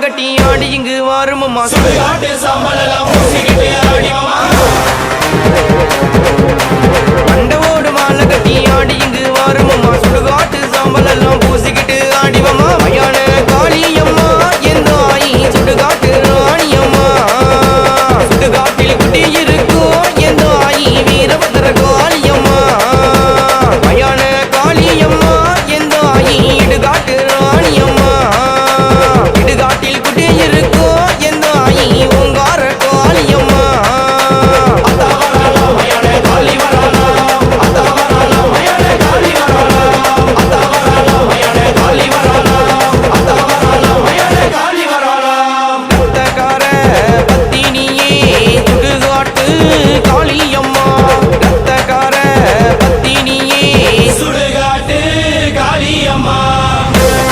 கட்டி ஆடி இங்கு வாருமம்மா. மண்டவோடு மாலை கட்டி ஆடி இங்கு வாரும் Amar.